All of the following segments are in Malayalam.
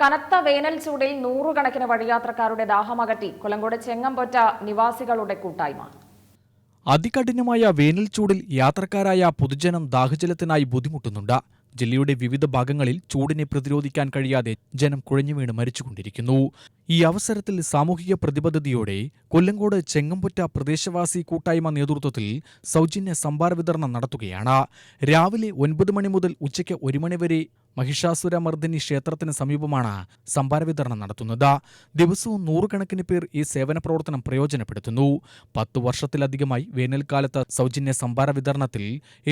കനത്ത വേനൽ ചൂടിൽ നൂറുകണക്കിന് വഴിയാത്രക്കാരുടെ ദാഹമകറ്റി കൊലങ്കോട് ചെങ്ങമ്പൊറ്റ നിവാസികളുടെ കൂട്ടായ്മ. അതികഠിനമായ വേനൽ ചൂടിൽ യാത്രക്കാരായ പൊതുജനം ദാഹജലത്തിനായി ബുദ്ധിമുട്ടുന്നുണ്ട്. ജില്ലയുടെ വിവിധ ഭാഗങ്ങളിൽ ചൂടിനെ പ്രതിരോധിക്കാൻ കഴിയാതെ ജനം കുഴഞ്ഞുവീണ് മരിച്ചുകൊണ്ടിരിക്കുന്നു. ഈ അവസരത്തിൽ സാമൂഹിക പ്രതിബദ്ധതയോടെ കൊല്ലങ്കോട് ചെങ്ങമ്പൊറ്റ പ്രദേശവാസി കൂട്ടായ്മ നേതൃത്വത്തിൽ സൗജന്യ സംഭാര വിതരണം നടത്തുകയാണ്. രാവിലെ ഒൻപത് മണി മുതൽ ഉച്ചയ്ക്ക് ഒരു മണിവരെ മഹിഷാസുരമർദ്ദിനി ക്ഷേത്രത്തിന് സമീപമാണ് സംഭാര വിതരണം നടത്തുന്നത്. ദിവസവും നൂറുകണക്കിന് പേർ ഈ സേവന പ്രവർത്തനം പ്രയോജനപ്പെടുത്തുന്നു. പത്തു വർഷത്തിലധികമായി വേനൽക്കാലത്ത് സൗജന്യ സംഭാര വിതരണത്തിൽ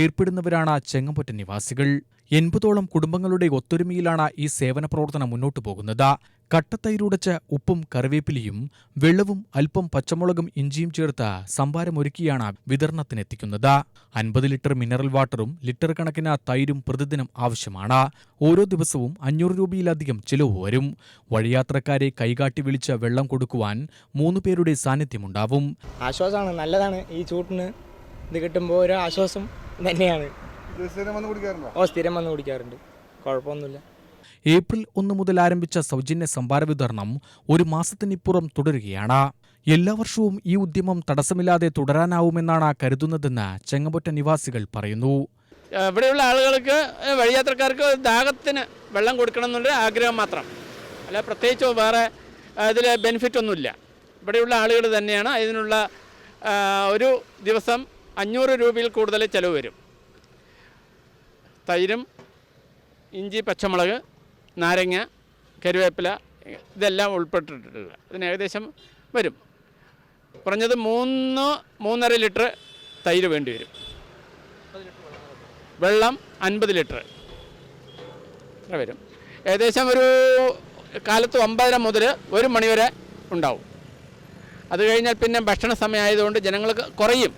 ഏർപ്പെടുന്നവരാണ് ചെങ്ങമ്പൊറ്റ നിവാസികൾ. എൺപതോളം കുടുംബങ്ങളുടെ ഒത്തൊരുമയിലാണ് ഈ സേവന പ്രവർത്തനം മുന്നോട്ടു പോകുന്നത്. കട്ടത്തൈരുടച്ച് ഉപ്പും കറിവേപ്പിലയും വെള്ളവും അല്പം പച്ചമുളകും ഇഞ്ചിയും ചേർത്ത സംഭാരമൊരുക്കിയാണ് വിതരണത്തിനെത്തിക്കുന്നത്. അൻപത് ലിറ്റർ മിനറൽ വാട്ടറും ലിറ്റർ കണക്കിന് തൈരും പ്രതിദിനം ആവശ്യമാണ്. ഓരോ ദിവസവും അഞ്ഞൂറ് രൂപയിലധികം ചിലവ് വരും. വഴിയാത്രക്കാരെ കൈകാട്ടി വിളിച്ച വെള്ളം കൊടുക്കുവാൻ മൂന്ന് പേരുടെ സാന്നിധ്യമുണ്ടാവും. ആശ്വാസമാണ്. നല്ലതാണ്. ഈ ചൂട്ടിന് ഇത് കിട്ടുമ്പോൾ ഒരു ആശ്വാസം തന്നെയാണ്. ഇത് സ്ഥിരം വന്ന് കുടിക്കാറുണ്ടോ? ഓ സ്ഥിരം വന്ന് കുടിക്കാറുണ്ട്. കുഴപ്പമൊന്നുമില്ല. ഏപ്രിൽ ഒന്ന് മുതൽ ആരംഭിച്ച സൗജന്യ സംഭാര വിതരണം ഒരു മാസത്തിനിപ്പുറം തുടരുകയാണ്. എല്ലാ വർഷവും ഈ ഉദ്യമം തടസ്സമില്ലാതെ തുടരാനാവുമെന്നാണ് കരുതുന്നതെന്ന് ചെങ്ങമ്പൊറ്റ നിവാസികൾ പറയുന്നു. ഇവിടെയുള്ള ആളുകൾക്ക് വഴിയാത്രക്കാർക്ക് ദാഹത്തിന് വെള്ളം കൊടുക്കണം എന്നുള്ള ആഗ്രഹം മാത്രം. അല്ല പ്രത്യേകിച്ച് വേറെ ഇതിൽ ബെനിഫിറ്റ് ഒന്നുമില്ല. ഇവിടെയുള്ള ആളുകൾ തന്നെയാണ് ഇതിനുള്ള ഒരു ദിവസം അഞ്ഞൂറ് രൂപയിൽ കൂടുതൽ ചിലവ് വരും. തൈരും ഇഞ്ചി പച്ചമുളക് നാരങ്ങ കരുവേപ്പില ഇതെല്ലാം ഉൾപ്പെട്ടിട്ടുള്ള ഇതിന് ഏകദേശം വരും. കുറഞ്ഞത് മൂന്ന് മൂന്നര ലിറ്റർ തൈര് വേണ്ടി വരും. വെള്ളം അൻപത് ലിറ്റർ. ഇത്ര വരും. ഏകദേശം ഒരു കാലത്ത് ഒമ്പതര മുതൽ ഒരു മണിവരെ ഉണ്ടാവും. അത് കഴിഞ്ഞാൽ പിന്നെ ഭക്ഷണ സമയമായതുകൊണ്ട് ജനങ്ങൾക്ക് കുറയും.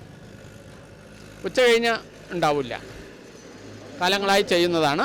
ഉച്ച കഴിഞ്ഞാൽ ഉണ്ടാവില്ല. കാലങ്ങളായി ചെയ്യുന്നതാണ്